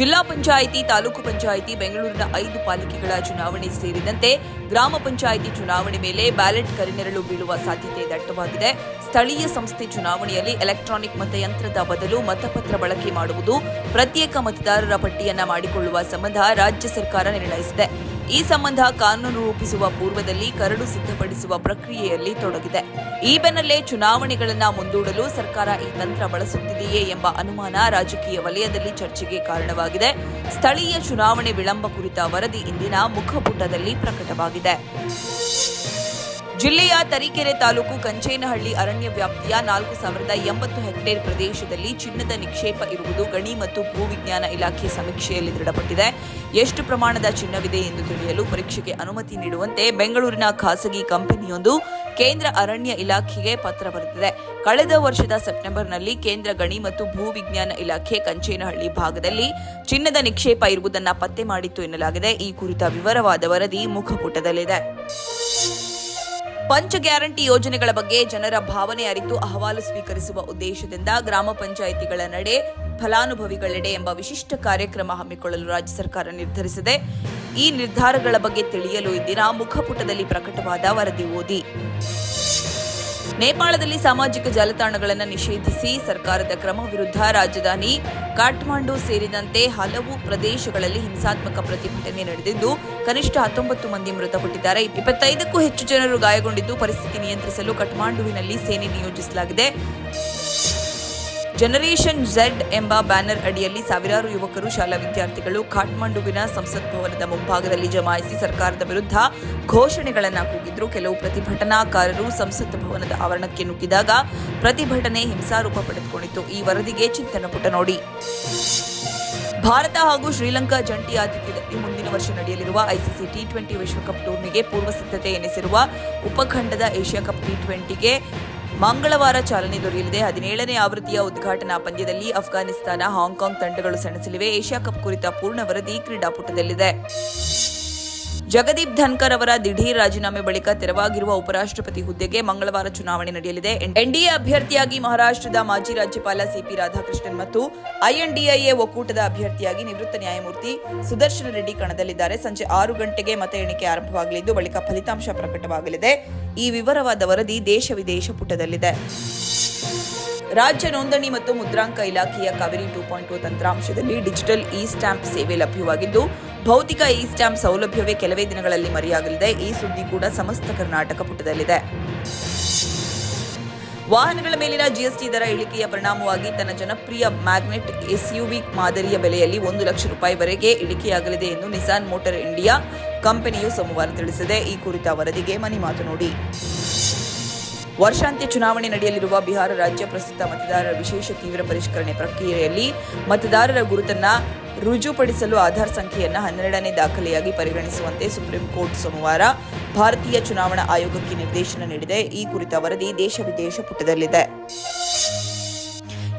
ಜಿಲ್ಲಾ ಪಂಚಾಯಿತಿ, ತಾಲೂಕು ಪಂಚಾಯಿತಿ, ಬೆಂಗಳೂರಿನ ಐದು ಪಾಲಿಕೆಗಳ ಚುನಾವಣೆ ಸೇರಿದಂತೆ ಗ್ರಾಮ ಪಂಚಾಯಿತಿ ಚುನಾವಣೆ ಮೇಲೆ ಬ್ಯಾಲೆಟ್ ಕರಿನೆರಳು ಬೀಳುವ ಸಾಧ್ಯತೆ ದಟ್ಟವಾಗಿದೆ ಸ್ಥಳೀಯ ಸಂಸ್ಥೆ ಚುನಾವಣೆಯಲ್ಲಿ ಎಲೆಕ್ಟ್ರಾನಿಕ್ ಮತಯಂತ್ರದ ಬದಲು ಮತಪತ್ರ ಬಳಕೆ ಮಾಡುವುದು ಪ್ರತ್ಯೇಕ ಮತದಾರರ ಪಟ್ಟಿಯನ್ನ ಮಾಡಿಕೊಳ್ಳುವ ಸಂಬಂಧ ರಾಜ್ಯ ಸರ್ಕಾರ ನಿರ್ಣಯಿಸಿದೆ. ಈ ಸಂಬಂಧ ಕಾನೂನು ರೂಪಿಸುವ ಪೂರ್ವದಲ್ಲಿ ಕರಡು ಸಿದ್ಧಪಡಿಸುವ ಪ್ರಕ್ರಿಯೆಯಲ್ಲಿ ತೊಡಗಿದೆ. ಈ ಬೆನ್ನಲ್ಲೇ ಚುನಾವಣೆಗಳನ್ನು ಮುಂದೂಡಲು ಸರ್ಕಾರ ಈ ತಂತ್ರ ಬಳಸುತ್ತಿದೆಯೇ ಎಂಬ ಅನುಮಾನ ರಾಜಕೀಯ ವಲಯದಲ್ಲಿ ಚರ್ಚೆಗೆ ಕಾರಣವಾಗಿದೆ. ಸ್ಥಳೀಯ ಚುನಾವಣೆ ವಿಳಂಬ ಕುರಿತ ವರದಿ ಇಂದಿನ ಮುಖಪುಟದಲ್ಲಿ ಪ್ರಕಟವಾಗಿದೆ. ಜಿಲ್ಲೆಯ ತರೀಕೆರೆ ತಾಲೂಕು ಕಂಚೇನಹಳ್ಳಿ ಅರಣ್ಯ ವ್ಯಾಪ್ತಿಯ ನಾಲ್ಕು ಸಾವಿರದ ಎಂಬತ್ತು ಹೆಕ್ಟೇರ್ ಪ್ರದೇಶದಲ್ಲಿ ಚಿನ್ನದ ನಿಕ್ಷೇಪ ಇರುವುದು ಗಣಿ ಮತ್ತು ಭೂವಿಜ್ಞಾನ ಇಲಾಖೆ ಸಮೀಕ್ಷೆಯಲ್ಲಿ ದೃಢಪಟ್ಟಿದೆ. ಎಷ್ಟು ಪ್ರಮಾಣದ ಚಿನ್ನವಿದೆ ಎಂದು ತಿಳಿಯಲು ಪರೀಕ್ಷೆಗೆ ಅನುಮತಿ ನೀಡುವಂತೆ ಬೆಂಗಳೂರಿನ ಖಾಸಗಿ ಕಂಪನಿಯೊಂದು ಕೇಂದ್ರ ಅರಣ್ಯ ಇಲಾಖೆಗೆ ಪತ್ರ ಬರೆದಿದೆ. ಕಳೆದ ವರ್ಷದ ಸೆಪ್ಟೆಂಬರ್ನಲ್ಲಿ ಕೇಂದ್ರ ಗಣಿ ಮತ್ತು ಭೂವಿಜ್ಞಾನ ಇಲಾಖೆ ಕಂಚೇನಹಳ್ಳಿ ಭಾಗದಲ್ಲಿ ಚಿನ್ನದ ನಿಕ್ಷೇಪ ಇರುವುದನ್ನು ಪತ್ತೆ ಮಾಡಿತ್ತು ಎನ್ನಲಾಗಿದೆ. ಈ ಕುರಿತ ವಿವರವಾದ ವರದಿ ಮುಖಪುಟದಲ್ಲಿದೆ. ಪಂಚ ಗ್ಯಾರಂಟಿ ಯೋಜನೆಗಳ ಬಗ್ಗೆ ಜನರ ಭಾವನೆ ಅರಿತು ಅಹವಾಲು ಸ್ವೀಕರಿಸುವ ಉದ್ದೇಶದಿಂದ ಗ್ರಾಮ ಪಂಚಾಯಿತಿಗಳ ನಡೆ ಫಲಾನುಭವಿಗಳೆಡೆ ಎಂಬ ವಿಶಿಷ್ಟ ಕಾರ್ಯಕ್ರಮ ಹಮ್ಮಿಕೊಳ್ಳಲು ರಾಜ್ಯ ಸರ್ಕಾರ ನಿರ್ಧರಿಸಿದೆ. ಈ ನಿರ್ಧಾರಗಳ ಬಗ್ಗೆ ತಿಳಿಯಲು ಇಂದಿನ ಮುಖಪುಟದಲ್ಲಿ ಪ್ರಕಟವಾದ ವರದಿ ಓದಿ. ನೇಪಾಳದಲ್ಲಿ ಸಾಮಾಜಿಕ ಜಾಲತಾಣಗಳನ್ನು ನಿಷೇಧಿಸಿ ಸರ್ಕಾರದ ಕ್ರಮ ವಿರುದ್ಧ ರಾಜಧಾನಿ ಕಾಠ್ಮಾಂಡು ಸೇರಿದಂತೆ ಹಲವು ಪ್ರದೇಶಗಳಲ್ಲಿ ಹಿಂಸಾತ್ಮಕ ಪ್ರತಿಭಟನೆ ನಡೆದಿದ್ದು, ಕನಿಷ್ಠ ಹತ್ತೊಂಬತ್ತು ಮಂದಿ ಮೃತಪಟ್ಟಿದ್ದಾರೆ. ಇಪ್ಪತ್ತೈದಕ್ಕೂ ಹೆಚ್ಚು ಜನರು ಗಾಯಗೊಂಡಿದ್ದು, ಪರಿಸ್ಥಿತಿ ನಿಯಂತ್ರಿಸಲು ಕಠ್ಮಾಂಡುವಿನಲ್ಲಿ ಸೇನೆ ನಿಯೋಜಿಸಲಾಗಿದೆ. ಜನರೇಷನ್ ಝೆಡ್ ಎಂಬ ಬ್ಯಾನರ್ ಅಡಿಯಲ್ಲಿ ಸಾವಿರಾರು ಯುವಕರು, ಶಾಲಾ ವಿದ್ಯಾರ್ಥಿಗಳು ಕಾಠ್ಮಂಡುವಿನ ಸಂಸತ್ ಭವನದ ಮುಂಭಾಗದಲ್ಲಿ ಜಮಾಯಿಸಿ ಸರ್ಕಾರದ ವಿರುದ್ಧ ಘೋಷಣೆಗಳನ್ನು ಕೂಗಿದ್ರು. ಕೆಲವು ಪ್ರತಿಭಟನಾಕಾರರು ಸಂಸತ್ ಭವನದ ಆವರಣಕ್ಕೆ ನುಗ್ಗಿದಾಗ ಪ್ರತಿಭಟನೆ ಹಿಂಸಾರೂಪ ಪಡೆದುಕೊಂಡಿತ್ತು. ಈ ವರದಿಗೆ ಚಿಂತನ ಪುಟ ನೋಡಿ. ಭಾರತ ಹಾಗೂ ಶ್ರೀಲಂಕಾ ಜಂಟಿ ಆತಿಥ್ಯದಲ್ಲಿ ಮುಂದಿನ ವರ್ಷ ನಡೆಯಲಿರುವ ಐಸಿಸಿ ಟಿ ಟ್ವೆಂಟಿ ವಿಶ್ವಕಪ್ ಟೂರ್ನಿಗೆ ಪೂರ್ವ ಸಿದ್ಧತೆ ಎನಿಸಿರುವ ಉಪಖಂಡದ ಏಷ್ಯಾ ಕಪ್ ಟಿ ಟ್ವೆಂಟಿಗೆ ಮಂಗಳವಾರ ಚಾಲನೆ ದೊರೆಯಲಿದೆ. ಹದಿನೇಳನೇ ಆವೃತ್ತಿಯ ಉದ್ಘಾಟನಾ ಪಂದ್ಯದಲ್ಲಿ ಅಫ್ಘಾನಿಸ್ತಾನ ಹಾಂಗ್ಕಾಂಗ್ ತಂಡಗಳು ಸೆಣಸಲಿವೆ. ಏಷ್ಯಾ ಕಪ್ ಕುರಿತ ಪೂರ್ಣ ವರದಿ ಕ್ರೀಡಾಪುಟದಲ್ಲಿದೆ. ಜಗದೀಪ್ ಧನ್ಕರ್ ಅವರ ದಿಢೀರ್ ರಾಜೀನಾಮೆ ಬಳಿಕ ತೆರವಾಗಿರುವ ಉಪರಾಷ್ಟ್ರಪತಿ ಹುದ್ದೆಗೆ ಮಂಗಳವಾರ ಚುನಾವಣೆ ನಡೆಯಲಿದೆ. ಎನ್ಡಿಎ ಅಭ್ಯರ್ಥಿಯಾಗಿ ಮಹಾರಾಷ್ಟ್ರದ ಮಾಜಿ ರಾಜ್ಯಪಾಲ ಸಿಪಿ ರಾಧಾಕೃಷ್ಣನ್ ಮತ್ತು ಐಎನ್ಡಿಐಎ ಒಕ್ಕೂಟದ ಅಭ್ಯರ್ಥಿಯಾಗಿ ನಿವೃತ್ತ ನ್ಯಾಯಮೂರ್ತಿ ಸುದರ್ಶನ ರೆಡ್ಡಿ ಕಣದಲ್ಲಿದ್ದಾರೆ. ಸಂಜೆ ಆರು ಗಂಟೆಗೆ ಮತ ಎಣಿಕೆ ಆರಂಭವಾಗಲಿದ್ದು, ಬಳಿಕ ಫಲಿತಾಂಶ ಪ್ರಕಟವಾಗಲಿದೆ. ಈ ವಿವರವಾದ ವರದಿ ದೇಶ ವಿದೇಶ ಪುಟದಲ್ಲಿದೆ. ರಾಜ್ಯ ನೋಂದಣಿ ಮತ್ತು ಮುದ್ರಾಂಕ ಇಲಾಖೆಯ ಕಾವೇರಿ ಟೂ ಪಾಯಿಂಟ್ ತಂತ್ರಾಂಶದಲ್ಲಿ ಡಿಜಿಟಲ್ ಇ ಸ್ಟ್ಯಾಂಪ್ ಸೇವೆ ಲಭ್ಯವಾಗಿದ್ದು, ಭೌತಿಕ ಇ ಸ್ಟ್ಯಾಂಪ್ ಸೌಲಭ್ಯವೇ ಕೆಲವೇ ದಿನಗಳಲ್ಲಿ ಮರೆಯಾಗಲಿದೆ. ಈ ಸುದ್ದಿ ಕೂಡ ಸಮಸ್ತ ಕರ್ನಾಟಕ ಪುಟದಲ್ಲಿದೆ. ವಾಹನಗಳ ಮೇಲಿನ ಜಿಎಸ್ಟಿ ದರ ಇಳಿಕೆಯ ಪರಿಣಾಮವಾಗಿ ತನ್ನ ಜನಪ್ರಿಯ ಮ್ಯಾಗ್ನೆಟ್ ಎಸ್ಯುವಿ ಮಾದರಿಯ ಬೆಲೆಯಲ್ಲಿ ಒಂದು ಲಕ್ಷ ರೂಪಾಯಿವರೆಗೆ ಇಳಿಕೆಯಾಗಲಿದೆ ಎಂದು ನಿಸಾನ್ ಮೋಟಾರ್ ಇಂಡಿಯಾ ಕಂಪನಿಯು ಸೋಮವಾರ ತಿಳಿಸಿದೆ. ಈ ಕುರಿತ ವರದಿಗೆ ಮನಿ ಮಾತು ನೋಡಿ. ವರ್ಷಾಂತ್ಯ ಚುನಾವಣೆ ನಡೆಯಲಿರುವ ಬಿಹಾರ ರಾಜ್ಯ ಪ್ರಸ್ತುತ ಮತದಾರರ ವಿಶೇಷ ತೀವ್ರ ಪರಿಷ್ಕರಣೆ ಪ್ರಕ್ರಿಯೆಯಲ್ಲಿ ಮತದಾರರ ಗುರುತನ್ನ ರುಜುಪಡಿಸಲು ಆಧಾರ್ ಸಂಖ್ಯೆಯನ್ನ ಹನ್ನೆರಡನೇ ದಾಖಲೆಯಾಗಿ ಪರಿಗಣಿಸುವಂತೆ ಸುಪ್ರೀಂ ಕೋರ್ಟ್ ಸೋಮವಾರ ಭಾರತೀಯ ಚುನಾವಣಾ ಆಯೋಗಕ್ಕೆ ನಿರ್ದೇಶನ ನೀಡಿದೆ. ಈ ಕುರಿತ ವರದಿ ದೇಶ ವಿದೇಶ ಪುಟದಲ್ಲಿದೆ.